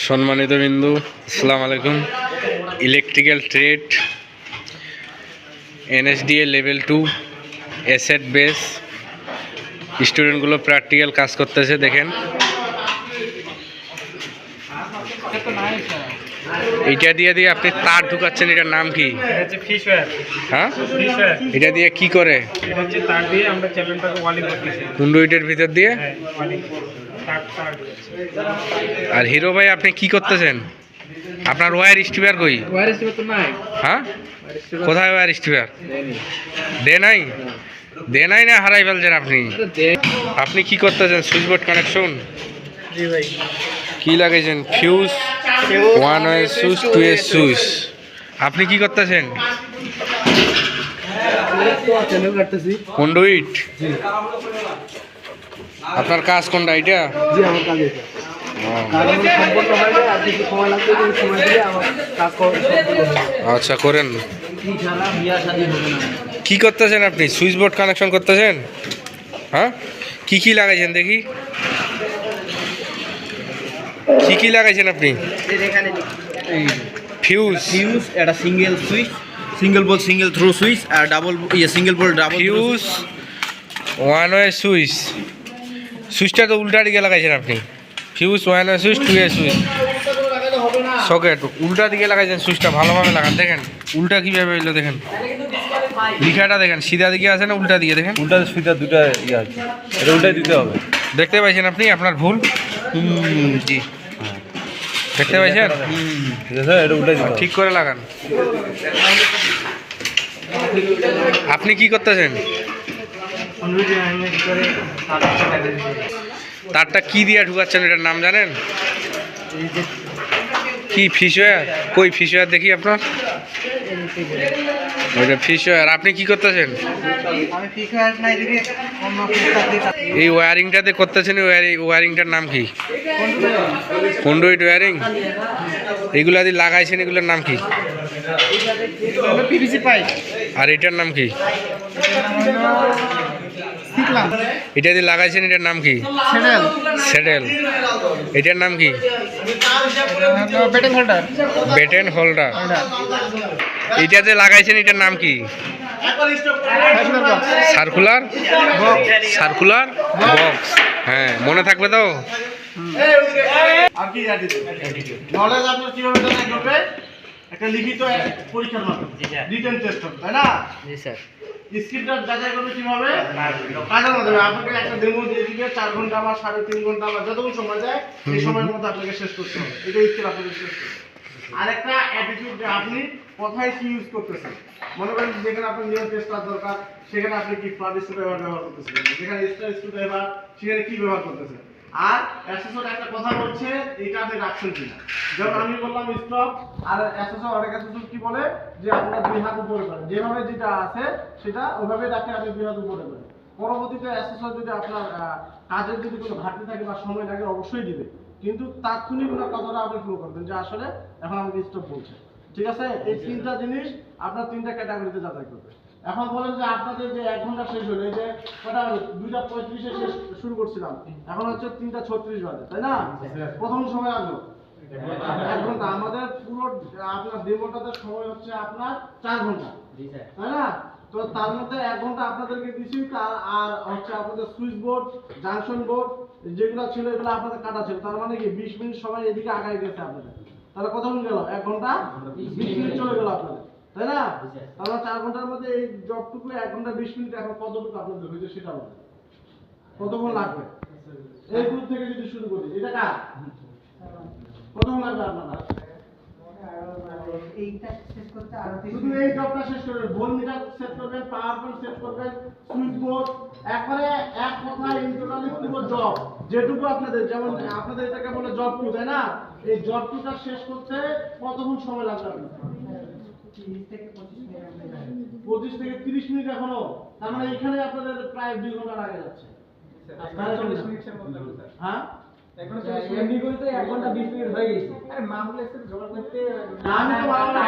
সম্মানিত বিন্দু, আসসালাম আলাইকুম। Electrical trade NSDA level two asset base স্টুডেন্টগুলো practical কাজ করতেছে, দেখেন। এইটা দিয়ে দিয়ে আপনি তার ঢুকাচ্ছেন এটার নাম কি? হচ্ছে ফিশ ওয়্যার হ্যাঁ? এটা দিয়ে কি করে? এটা কুন্ডুইটের ভিতর দিয়ে? হ্যাঁ ওয়ালিং। তার তার। আর হিরো ভাই আপনি কি করতেছেন? আপনার ওয়ার স্টিভার কই? ওয়ারেস তো নাই। হ্যাঁ? কোথায় ওয়ার স্টিভার দে নাই? দে নাই না হারাই ফেলছেন আপনি? আপনি কি করতেছেন? সুইচ বোর্ড কানেকশন জি ভাই। কি লাগাইছেন fuse one way switch two A switch আপনি কি করতেছেন? কন্ডুইট আপনার কাজ কোনটা এটা? করা আচ্ছা করেন। কি করতেছেন আপনি? সুইচ বোর্ড কানেকশন করতেছেন? হ্যাঁ? কি কি লাগাইছেন দেখি? কি কি লাগাইছেন আপনি? ফিউজ ফিউজ একটা single switch single pole single throw switch আর ডাবল ইয়ে single pole double fuse one way switch সুইচটা তো উল্টা দিকে লাগাইছেন আপনি। Fuse one way switch two A switch socket উল্টা দিকে লাগাইছেন সুইচটা ভালোভাবে লাগান। দেখেন উল্টা কীভাবে হইল দেখেন। লিখাটা দেখেন সিধা দিকে আছে না উল্টা দিকে? দেখেন। উল্টা সুইচটা দুটা ইয়ে আছে। এটা উল্টাই দিতে হবে। দেখতে পাইছেন আপনি আপনার ভুল? দেখতে পাইছেন? ঠিক করে লাগান। আপনি কি করতেছেন? তারটা কি দিয়ে ঢুকাচ্ছেন এটার নাম জানেন? কি ফিশওয়্যার কই ফিশওয়্যার দেখি আপনার? ওইটা আপনি কি করতেছেন? ফিশ ওয়্যার অন্য ফিশটা দিয়ে এই ওয়্যারিংটাতে করতেছেন ওয়্যারিংটার নাম কি? কন্ডুইট ওয়্যারিং এগুলা দিয়ে লাগাইছেন এগুলোর নাম কি? আর এটার নাম কি? এটা দিয়ে লাগাইছেন এটার নাম কি? স্যাডেল। এটার নাম কি? বেটেন হোল্ডার এটা যে লাগাইছেন এটার নাম কি? সার্কুলার? সার্কুলার? বক্স। হ্যাঁ মনে থাকবে তো? আর কি নলেজ আপনার কীভাবে জানা করবে? একটা লিখিত পরীক্ষার মাধ্যমে। রিটেন টেস্ট হবে তাই না? জি স্যার। স্ক্রিপ্টটা যাচাই করবে কীভাবে কাজের মাধ্যমে আপনাকে একটা ডেমো দিয়ে দিবে চার ঘণ্টা বা সাড়ে তিন ঘণ্টা বা যতক্ষণ সময় যায় এই সময়ের মধ্যে আপনাকে শেষ করতে হবে। এটা স্কিল আপনাকে শেষ করতে হবে। আরেকটা অ্যাটিটিউড যে আপনি কোথায় কি ইউজ করতেছেন? মনে করেন যেখানে আপনার নিয়ম দরকার সেখানে আপনি কি ফ্লাড স্ক্রুড্রাইভার ব্যবহার করতেছেন? যেখানে স্টার সেখানে কি ব্যবহার করতেছেন? আর অ্যাসেসর একটা কথা বলছে, এটা আপনি রাখছেন কিনা? যেমন আমি বললাম স্টপ আর অ্যাসেসর অনেক অ্যাসেসর কি বলে যে আপনার দুই হাত উপরে করেন। যেভাবে যেটা আছে, সেটা ওভাবে রাখে আপনি দুই হাত উপরে করেন। পরবর্তীতে অ্যাসেসর যদি আপনার কাজের যদি কোনো ঘাটতি থাকে বা সময় লাগে, অবশ্যই দিবে। কিন্তু তাৎক্ষণিক ওনার কথাটা আপনি শুরু করবেন যে আসলে এখন আমাকে স্টপ বলছে। ঠিক আছে? এই তিনটা জিনিস আপনার তিনটা ক্যাটাগরিতে যাচাই করবে। এখন বলেন যে আপনাদের যে এক ঘণ্টা শেষ হলো এই যে কটা দুইটা পঁয়ত্রিশে শেষ শুরু করছিলাম। এখন হচ্ছে তিনটা ছত্রিশ বাজে তাই না? প্রথম সময় আসলো। এক ঘণ্টা আমাদের পুরো আপনার ডেমোটাতে সময় হচ্ছে আপনার চার ঘণ্টা তাই না? তো তার মধ্যে এক ঘণ্টা আপনাদেরকে তার আর হচ্ছে আপনাদের সুইচ বোর্ড জাংশন বোর্ড যেগুলো ছিল এগুলো আপনাদের কাটা ছিল। তার মানে কি বিশ মিনিট সময় এদিকে আগায় গেছে আপনাদের। তাহলে কতক্ষণ গেল? এক ঘণ্টা? বিশ মিনিট চলে গেল আপনাদের। তাই না? চার ঘণ্টার মধ্যে এই জবটুকু এক ঘণ্টা বিশ মিনিট এখন কতটুকু আপনাদের হয়েছে সেটা বলেন। কতক্ষণ লাগবে? এই গ্রুপ থেকে যদি শুরু করি এটা কার? কতক্ষণ লাগবে আপনার শেষ করতে আরও শুধু এই জবটা শেষ করবেন ভোল মিটার সেট করবেন পাওয়ার পয়েন্ট সেট করবেন সুইচ বোর্ড একবারে এক কথায় এই টোটালি পুরো জব যেটুকু আপনাদের যেমন আপনাদের এটাকে বলে জব টু তাই না? এই জব টুটা শেষ করতে কতক্ষণ সময় লাগবে আপনার পঁচিশ থেকে তিরিশ মিনিট এখনও। তার মানে এখানে আপনাদের প্রায় দুই ঘণ্টা লাগে যাচ্ছে। হ্যাঁ? এমনি করে তো এক ঘণ্টা বিশ মিনিট হয়ে গেছে। আরে মামুল জোগাড় করতে আমি তো বাবা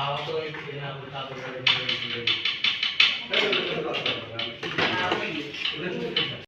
আহত হয়েছে